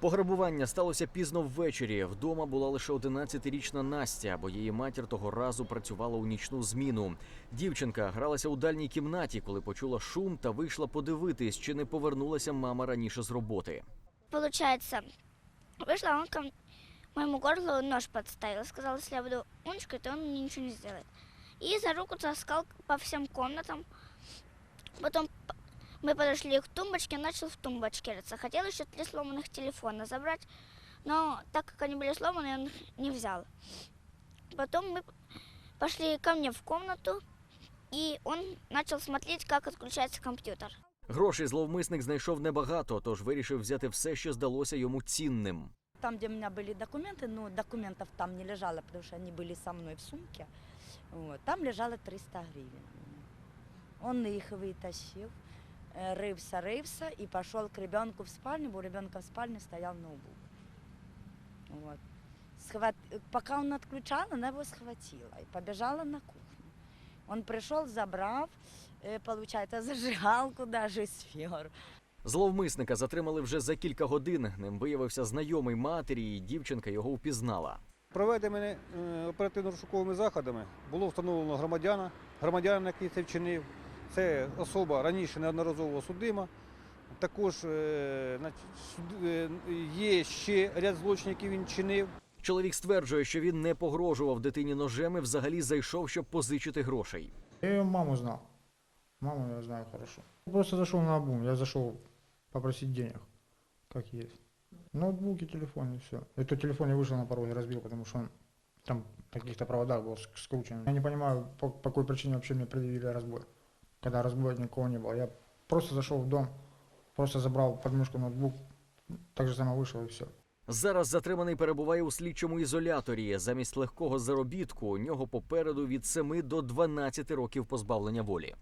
Пограбування сталося пізно ввечері. Вдома була лише 11-річна Настя, бо її матір того разу працювала у нічну зміну. Дівчинка гралася у дальній кімнаті, коли почула шум та вийшла подивитись, чи не повернулася мама раніше з роботи. Получается, вышла, он ко м- горлу нож подставил. Сказал, если я буду умничкой, то он мне ничего не сделает. И за руку таскал по всем комнатам. Потом п- мы подошли к тумбочке, начал в тумбочке рыться. Хотел еще три сломанных телефона забрать, но так как они были сломаны, он их не взял. Потом мы пошли ко мне в комнату, и он начал смотреть, как отключается компьютер. Грошей зловмисник знайшов небагато, тож вирішив взяти все, що здалося йому цінним. Там, где у меня были документы, но документов там не лежало, потому что они были со мной в сумке. Вот, там лежало 300 гривен. Он их вытащил, э, рывся, рывся и пошел к ребенку в спальню, бо у ребенка в спальне стоял ноутбук. Вот. Схват... Пока он отключал, она его схватила и побежала на кухню. Он пришел, забрав, э, получается, зажигалку даже сфер. Зловмисника затримали вже за кілька годин. Ним виявився знайомий матері, і дівчинка його впізнала. Проведеними е, оперативно-розшуковими заходами було встановлено громадяна, громадянина, який це вчинив. Це особа раніше неодноразово судима. Також е, значить, суд- е, є ще ряд злочинів, які він чинив. Чоловік стверджує, що він не погрожував дитині ножем і взагалі зайшов, щоб позичити грошей. Я ее маму знал. Маму я знаю хорошо. Просто зашел на обум. Я зашел попросить денег, как есть. Ноутбук и телефон, и все. Это телефон я вышел на порог и разбил, потому что он там на каких-то проводах был ск- скручен. Я не понимаю, по, по какой причине вообще мне предъявили разбой. Когда разбоя никого не было. Я просто зашел в дом, просто забрал подмышку ноутбук, так же само вышел и все. Зараз затриманий перебуває у слідчому ізоляторі. Замість легкого заробітку у нього попереду від 7 до 12 років позбавлення волі.